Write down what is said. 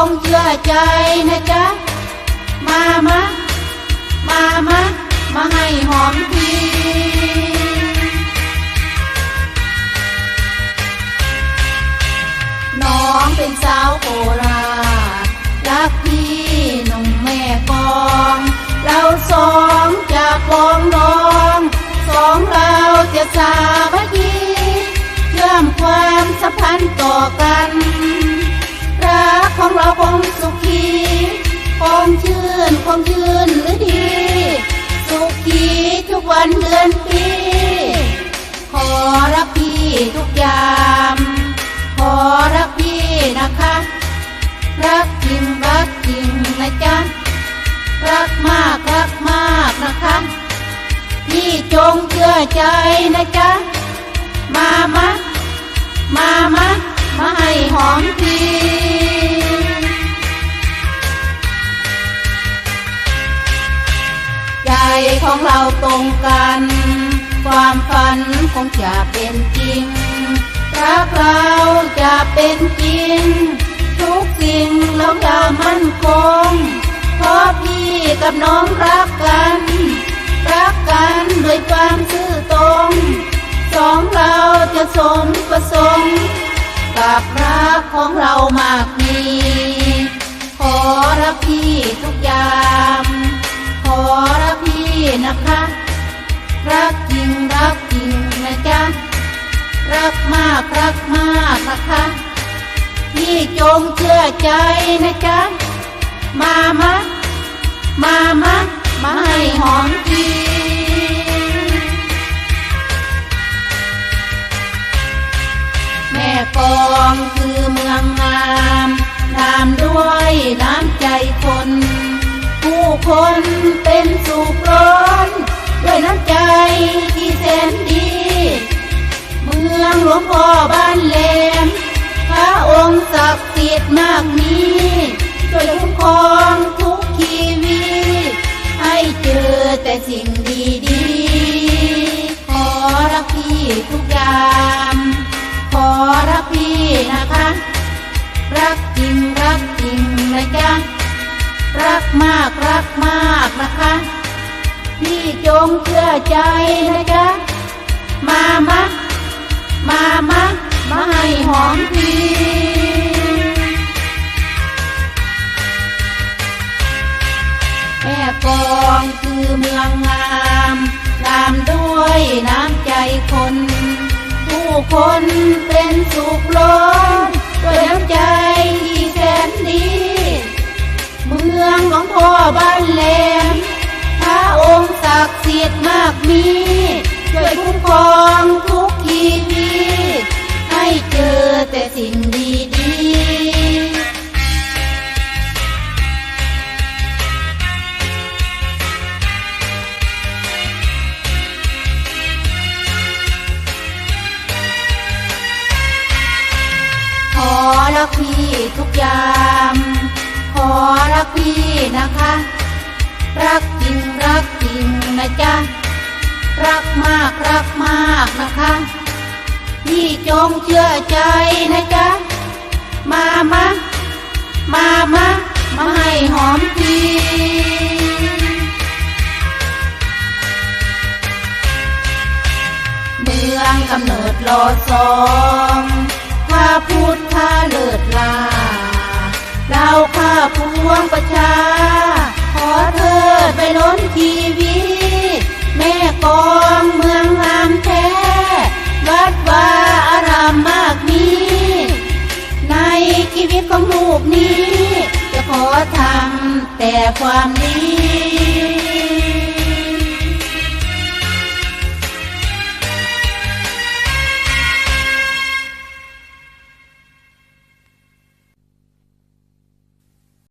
มากนะคงเชื่อใจนะจ๊ะ มามามามามาให้หอมทีน้องเป็นสาวโคราชรักพี่นุ่มแม่กอง เราสองจะปองน้อง สองเราจะสามัคคีเชื่อมความสัมพันธ์ คงชื่นคงชื่นหรือดี สุขีทุกวันเดือนปี ขอรักพี่ทุกยาม ขอรักพี่นะคะ รักจริงรักจริงนะจ๊ะ รักมากรักมากนะคะ พี่จงเชื่อใจนะจ๊ะ มามามามามาให้หอมที ของเราตรงกัน ความฝันคงจะเป็นจริง รักเราจะเป็นจริง ทุกสิ่งเราจะมั่นคง เพราะพี่กับน้องรักกัน รักกันด้วยความซื่อตรง สองเราจะสมประสงค์กับรักของเรามากมีขอรักพี่ทุกอย่าม รักมากรักมากนะคะพี่จงเชื่อใจนะจ๊ะ มามามามามาให้หอมทีแม่กองคือเมืองงามงามด้วยน้ำใจคน ผู้คนเป็นสุขร้อน ด้วยน้ำใจที่แสนดี มืองหลวงพ่อบ้านแหลมพระองค์ศักดิ์สิทธิ์มากมีช่วยคุ้มครองทุกชีวิตให้เจอแต่สิ่งดีๆ ขอรักพี่ทุกยาม ขอรักพี่นะคะ รักจริงรักจริงนะจ๊ะรักมากรักมากนะคะ พี่จงเชื่อใจนะจ๊ะ แม่กองคือเมืองงามงามด้วยน้ำใจคน ผู้คนเป็นสุขล้นด้วยน้ำใจที่แสนดี เมืองหลวงพ่อบ้านแหลมพระองค์ศักดิ์สิทธิ์มากมีช่วยคุ้มครองทุกชีวิตให้เจอแต่สิ่งดี รักพี่ทุกยาม ขอรักพี่นะคะ รักจริงรักจริงนะจ๊ะ รักมากรักมากนะคะ พี่จงเชื่อใจนะจ๊ะ มามามามามาให้หอมทีเมืองกำเนิดโลดสองข้าพุท พวงประชา ขอเธอไปล้นทีวี แม่กองเมืองงามแท้ วัดวาอารามมากมีในชีวิตของลูกนี้ จะขอทำแต่ความดี